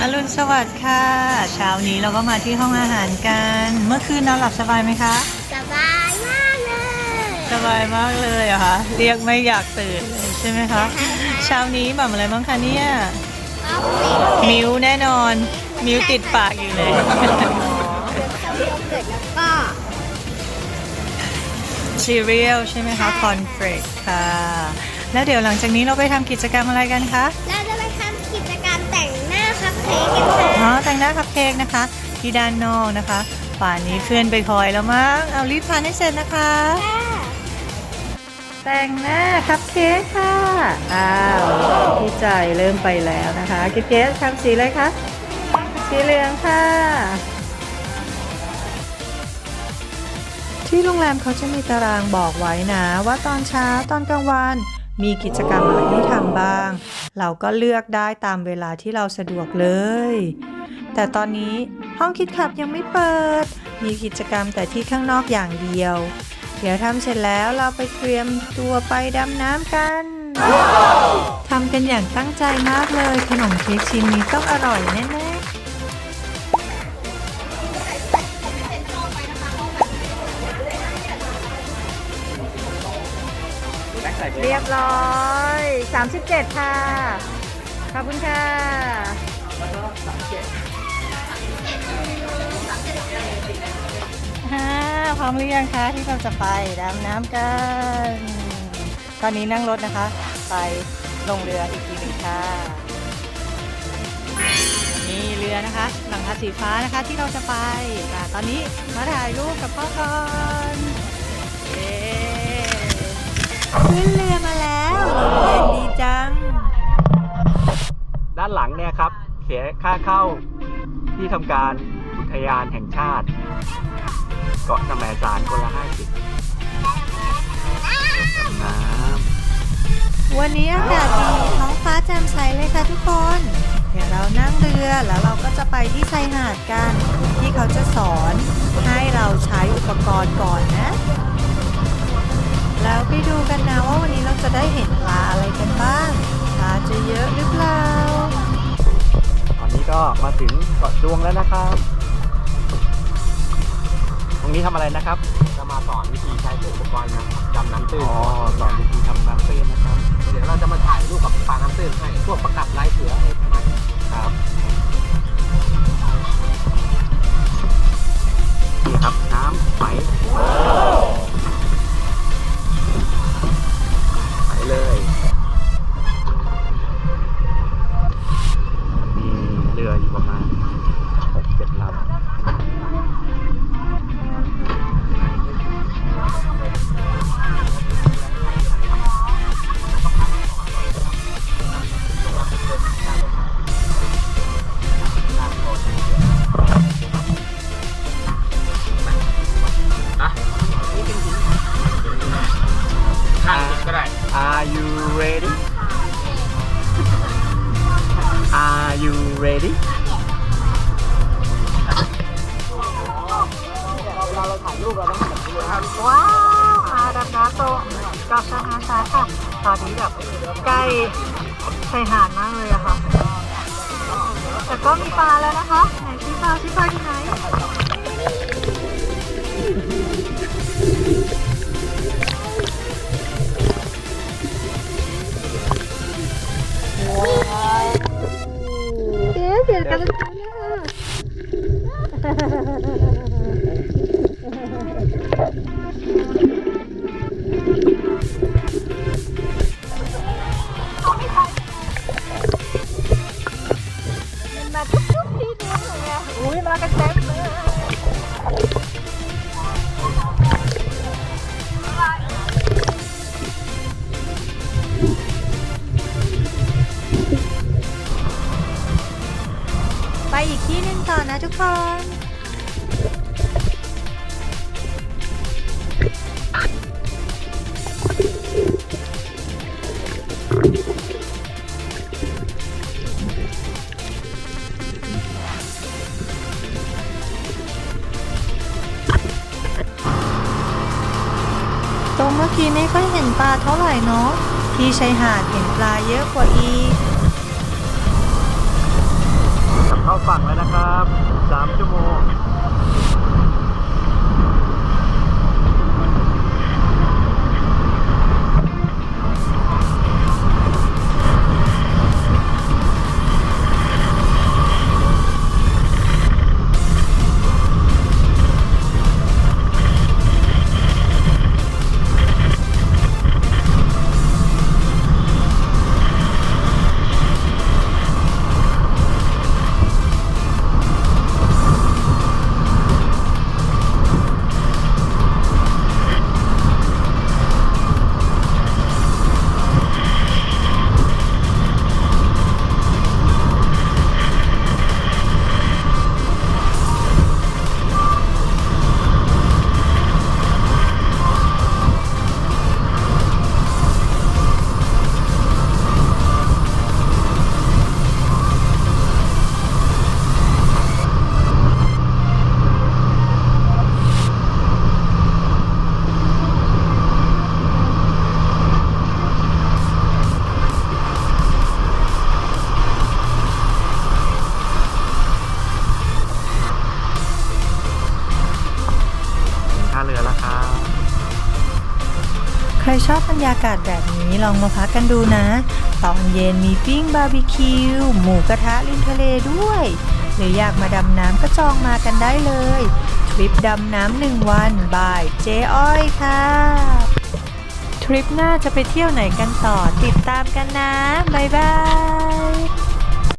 อรุณสวัสดิ์ค่ะ เช้านี้เราก็มาที่ห้องอาหารกัน เมื่อคืนนอนหลับสบายไหมคะ สบายมากเลยสบายมากเลยเหรอะคะเรียกไม่อยากตื่นเลยใช่ไหมคะเช้านี้แบบอะไรบ้างคะเนี่ยออฟฟิศมิวแน่นอน มิวติดปากอยู่เลยเกิดแล้วก็ซีเรียลใช่ไหมคะคอนเฟลกค่ะ แล้วเดี๋ยวหลังจากนี้เราไปทำกิจกรรมอะไรกันคะ เราจะไปทำ อ๋อแต่งหน้าคัพเค้กนะคะ ที่ด้านนอกนะคะป่านนี้เพื่อนไปคอยแล้วมั้งเอารีบทานให้เสร็จนะคะ แต่งหน้าคัพเค้กค่ะอ้าวพี่ใจายเริ่มไปแล้วนะคะกิ๊บเกสทำสีอะไรคะสีเหลืองค่ะ ที่โรงแรมเขาจะมีตารางบอกไว้นะ ว่าตอนเช้าตอนกลางวันมีกิจกรรมอะไรให้ทำบ้าง เราก็เลือกได้ตามเวลาที่เราสะดวกเลย แต่ตอนนี้ห้องคิดขับยังไม่เปิด มีกิจกรรมแต่ที่ข้างนอกอย่างเดียว เดี๋ยวทำเสร็จแล้วเราไปเตรียมตัวไปดำน้ำกัน ทำกันอย่างตั้งใจมากเลย ขนมเค้กชิ้นนี้ต้องอร่อยแน่ๆ เรียบร้อย 37 ค่ะ ขอบคุณค่ะฮ่าพร้อมหรือยังคะที่เราจะไปดำน้ำกัน ตอนนี้นั่งรถนะคะ ไปลงเรืออีกทีหนึ่งค่ะนี่เรือนะคะ หลังคาสีฟ้านะคะที่เราจะไปค่ะตอนนี้มาถ่ายรูปกับพ่อก่อน เย้ ขึ้นานหลังเนี่ยครับเสียค่าเข้าที่ทำการอุทยานแห่งชาติ เกาะสมสารคนละห้าสิบน้วันนี้อากาศดีท้องฟ้าแจ่มใสเลยค่ะทุกคน เดี๋ยวเรานั่งเรือแล้วเราก็จะไปที่ชายหาดกัน ที่เขาจะสอนให้เราใช้อุปกรณ์ก่อนนะ แล้วไปดูกันนะว่าวันนี้เราจะได้เห็นปลาอะไรกันบ้างปลาจะเยอะหรือเปล่า อนนี้ก็มาถึงเกาะดวงแล้วนะครับ ตรงนี้ทำอะไรนะครับ จะมาสอนวิธีใช้อุปกรณ์ดำน้ำตื้นอ๋อสอนวิธีทำน้ำตื้นนะครับ เดี๋ยวเราจะมาถ่ายรูปกับปลาน้ำตื้นให้พวกประกับลายเสืออะไรประมาณนี้ครับนี่ครับน้ำไห ข้างก็ได้ Are you ready Are you ready ว้าวมาดำน้ำโตเกาะชะฮาซาค่ะ ตอนนี้แบบใกล้ชายหาดมากเลยอะค่ะ แต่ก็มีปลาแล้วนะคะ ไหนชี้ จ๊ ที่หนึ่งต่อนะทุกคนตรงเมื่อกี้ไม่ค่อยเห็นปลาเท่าไหร่เนาะที่ชายหาดเห็นปลาเยอะกว่าอีก ฝั่งแล้วนะครับสามชั่วโมง รชอบบรรยากาศแบบนี้ลองมาพักกันดูนะ ตอนเย็นมีปิ้งบาร์บีคิว หมูกระทะริมทะเลด้วย หรืออยากมาดำน้ำก็จองมากันได้เลย ทริปดำน้ำหนึ่งวันบายเจ๊อ้อยค่ะ ทริปหน้าจะไปเที่ยวไหนกันต่อติดตามกันนะ บ๊ายบาย